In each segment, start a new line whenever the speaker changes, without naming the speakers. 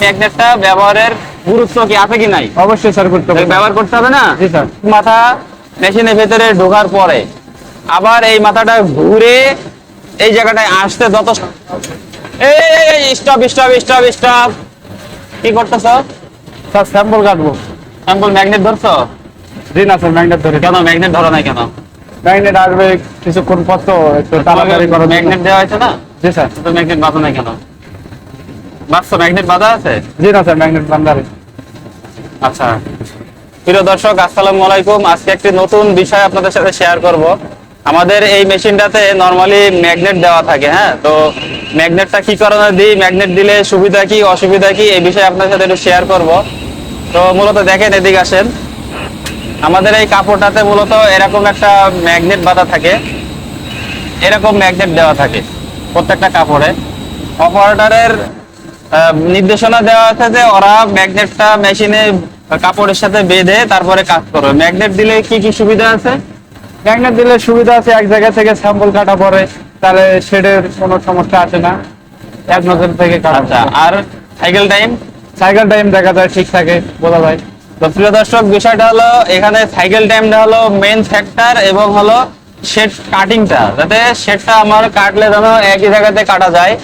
ম্যাগনেটটা ব্যবহারের গুরুত্ব কি আছে কি নাই?
অবশ্যই স্যার করতে হবে
ব্যবহার করতে হবে না?
জি স্যার
মাথা মেশিনের ভেতরে ঢোকার পরে আবার এই মাথাটা ঘুরে এই জায়গাটায় আসতে যত এই স্টপ স্টপ স্টপ স্টপ কি করতেছ?
স্যার স্যাম্পল কাটবো।
স্যাম্পল ম্যাগনেট ধরছো?
জি না স্যার ম্যাগনেট ধরে
কেন ম্যাগনেট ধরো নাই কেন?
ম্যাগনেট আসবে কিছুক্ষণ পর তো একটু তাড়াতাড়ি করো
ম্যাগনেট দেওয়া হয়েছে না?
জি স্যার
তো ম্যাগনেট বাঁধা নাই কেন? বাঁধছো ম্যাগনেট বাঁধা আছে?
জি না স্যার ম্যাগনেট বান্দারে
আচ্ছা। প্রিয় দর্শক আসসালামু আলাইকুম। আজকে একটি নতুন বিষয় আপনাদের সাথে শেয়ার করব। আমাদের এই মেশিনটাতে নরমালি ম্যাগনেট দেওয়া থাকে হ্যাঁ? তো ম্যাগনেটটা কি কারণে দিই? ম্যাগনেট দিলে সুবিধা কি অসুবিধা কি? এই বিষয়ে আপনাদের সাথে একটু শেয়ার করব। তো মূলত দেখেন এদিকে আসেন। আমাদের এই কাপড়টাতে মূলত এরকম একটা ম্যাগনেট বাঁধা থাকে। এরকম ম্যাগনেট দেওয়া থাকে প্রত্যেকটা কাপড়ে। অপারেটরের নির্দেশনা দেওয়া আছে যে ওরা ম্যাগনেটটা মেশিনে কাপড়ের সাথে বেঁধে তারপরে কাজ করবে। ম্যাগনেট দিলে কি কি সুবিধা আছে?
ম্যাগনেট দিলে সুবিধা আছে এক জায়গা থেকে স্যাম্পল কাটা পরে তাহলে শেডের কোনো সমস্যা আসে না। এক নজর থেকে কাটা।
আচ্ছা আর সাইকেল টাইম
সাইকেল টাইম দেখা যায় ঠিক থাকে বোঝা যায়।
তো প্রিয় দর্শক বিষয়টা হলো এখানে সাইকেল টাইমটা হলো মেন ফ্যাক্টর এবং হলো শেড কাটিংটা যাতে শেডটা আমার কাটলে যেন একই জায়গাতে কাটা যায়।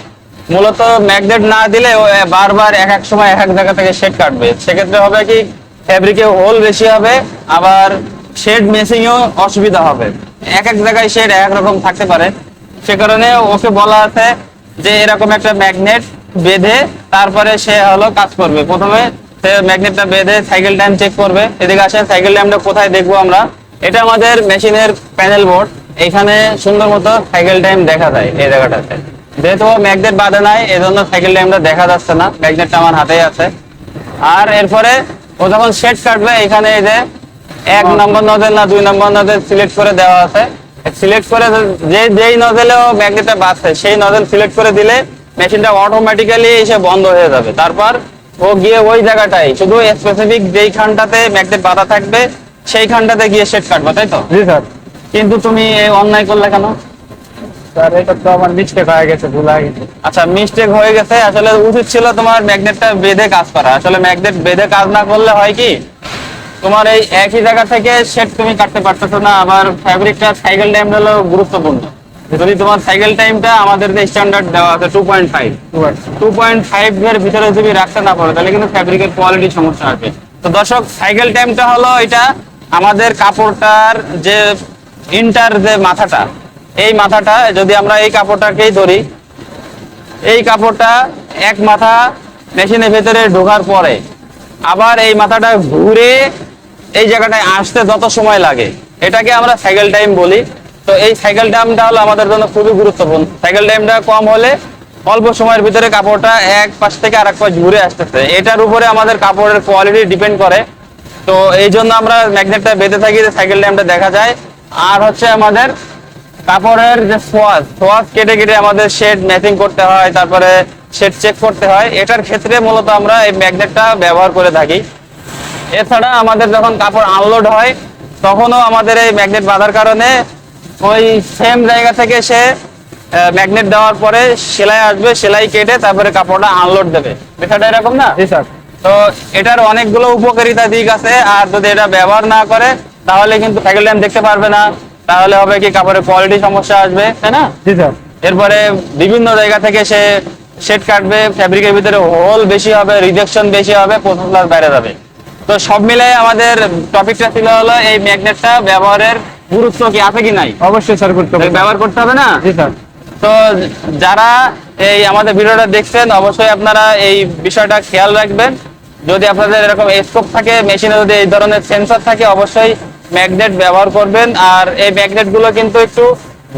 মূলত ম্যাগনেট না দিলে ও বারবার এক এক সময় এক এক জায়গা থেকে শেড কাটবে। সেক্ষেত্রে হবে কি ফ্যাব্রিকে হোল বেশি হবে, আবার শেড মেসিংও অসুবিধা হবে। এক এক জায়গায় শেড এক রকম থাকতে পারে। সে কারণে ওকে বলা আছে যে, এরকম একটা ম্যাগনেট বেঁধে তারপরে সে হলো কাজ করবে। প্রথমে সে ম্যাগনেটটা বেঁধে সাইকেল টাইম চেক করবে। এদিকে আসে সাইকেল টাইমটা কোথায় দেখব আমরা? এটা আমাদের মেশিনের প্যানেল বোর্ড এখানে সুন্দর মতো সাইকেল টাইম দেখা যায় এই জায়গাটাতে। যেহেতু ম্যাগনেট বাঁধে নাই এজন্য সাইকেল টাইমটা দেখা যাচ্ছে না। ম্যাগনেটটা আমার হাতেই আছে। আর এরপরে ও যখন সেট কাটবে এখানে এই যে এক নম্বর নজেল না দুই নম্বর নজেল সিলেক্ট করে দেওয়া আছে। সিলেক্ট করে যে যেই নজেলে ও ম্যাগনেটটা বাঁচছে সেই নজেল সিলেক্ট করে দিলে মেশিনটা অটোমেটিক্যালি এসে বন্ধ হয়ে যাবে। তারপর ও গিয়ে ওই জায়গাটায় শুধু স্পেসিফিক যেই খানটাতে ম্যাগনেট বাঁধা থাকবে সেই খানটাতে গিয়ে সেট কাটবে তাই তো?
জি স্যার।
কিন্তু তুমি অন্যায় করলে কেন?
স্যার, এটা তো আমার মিস্টেক হয়ে গেছে গেছে।
আচ্ছা মিস্টেক হয়ে গেছে, আসলে উচিত ছিল তোমার ম্যাগনেটটা বেঁধে কাজ করা। আসলে ম্যাগনেট বেঁধে কাজ না করলে হয় কি, তোমার এই একই জায়গা থেকে তুমি কাটতে পারতেছো না। আবার ফ্যাব্রিকটা সাইকেল টাইম হলো গুরুত্বপূর্ণ। যদি তোমার সাইকেল টাইমটা আমাদের যে স্ট্যান্ডার্ড দেওয়া আছে two point five two point five এর ভিতরে যদি রাখতে না পারো, তাহলে কিন্তু ফ্যাব্রিকের কোয়ালিটি সমস্যা আসবে। তো দর্শক সাইকেল টাইমটা হলো এটা আমাদের কাপড়টার যে ইন্টার যে মাথাটা এই মাথাটা, যদি আমরা এই কাপড়টাকেই ধরি, এই কাপড়টা এক মাথা মেশিনের ভেতরে ঢোকার পরে আবার এই মাথাটা ঘুরে এই জায়গাটায় আসতে যত সময় লাগে, এটাকে আমরা সাইকেল টাইম বলি। তো এই সাইকেল টাইমটা হলো আমাদের জন্য খুবই গুরুত্বপূর্ণ। সাইকেল টাইমটা কম হলে অল্প সময়ের ভিতরে কাপড়টা এক পাশ থেকে আরেক পাশ ঘুরে আসতেছে। এটার উপরে আমাদের কাপড়ের কোয়ালিটি ডিপেন্ড করে। তো এই জন্য আমরা ম্যাগনেটটা বেঁধে থাকি যে সাইকেল টাইমটা দেখা যায়। আর হচ্ছে আমাদের কাপড়ের যে সোয়াজ সোয়াজ কেটে কেটে আমাদের শেড ম্যাচিং করতে হয় তারপরে শেড চেক করতে হয়। এটার ক্ষেত্রে মূলত আমরা এই ম্যাগনেটটা ব্যবহার করে থাকি। এছাড়া আমাদের যখন কাপড় আনলোড হয় তখনও আমাদের এই ম্যাগনেট বাঁধার কারণে ওই সেম জায়গা থেকে সে ম্যাগনেট দেওয়ার পরে সেলাই আসবে সেলাই কেটে তারপরে কাপড়টা আনলোড দেবে। বিষয়টা এরকম না?
জি স্যার।
তো এটার অনেকগুলো উপকারিতা দিক আছে আর যদি এটা ব্যবহার না করে তাহলে কিন্তু টাইম দেখতে পারবে না। তাহলে হবে কি কাপড়ের কোয়ালিটি সমস্যা আসবে তাই না?
জি স্যার।
এরপরে বিভিন্ন জায়গা থেকে সে শেড কাটবে ফ্যাব্রিকের ভিতরে হোল বেশি হবে রিজেকশন বেশি হবে প্রথম বাইরে যাবে। তো সব মিলে আমাদের টপিকটা ছিল হলো এই ম্যাগনেটটা ব্যবহারের গুরুত্ব কি আছে কি নাই?
অবশ্যই স্যার করতে হবে
ব্যবহার করতে হবে না?
জি স্যার।
তো যারা এই আমাদের ভিডিওটা দেখছেন অবশ্যই আপনারা এই বিষয়টা খেয়াল রাখবেন। যদি আপনাদের এরকম স্কোপ থাকে মেশিনে যদি এই ধরনের সেন্সর থাকে অবশ্যই ম্যাগনেট ব্যবহার করবেন, আর এই ম্যাগনেটগুলো কিন্তু একটু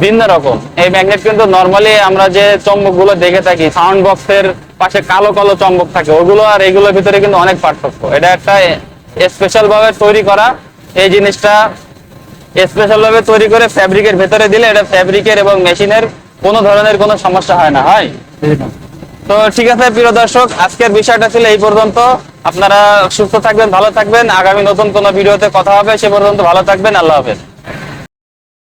ভিন্ন রকম। এই ম্যাগনেট কিন্তু নর্মালি আমরা যে চম্বকগুলো দেখে থাকি সাউন্ড বক্সের পাশে কালো কালো চম্বক থাকে, ওগুলো আর এগুলোর ভিতরে কিন্তু অনেক পার্থক্য। এটা একটা স্পেশাল ভাবে তৈরি করা, এই জিনিসটা স্পেশাল ভাবে তৈরি করে ফ্যাব্রিকের ভেতরে দিলে এটা ফ্যাব্রিকের এবং মেশিনের কোনো ধরনের কোনো সমস্যা হয় না। হয়? তো ঠিক আছে, প্রিয় দর্শক, আজকের বিষয়টা ছিল এই পর্যন্ত। আপনারা সুস্থ থাকবেন, ভালো থাকবেন। আগামী নতুন কোনো ভিডিওতে কথা হবে, সে পর্যন্ত ভালো থাকবেন। আল্লাহ হাফেজ।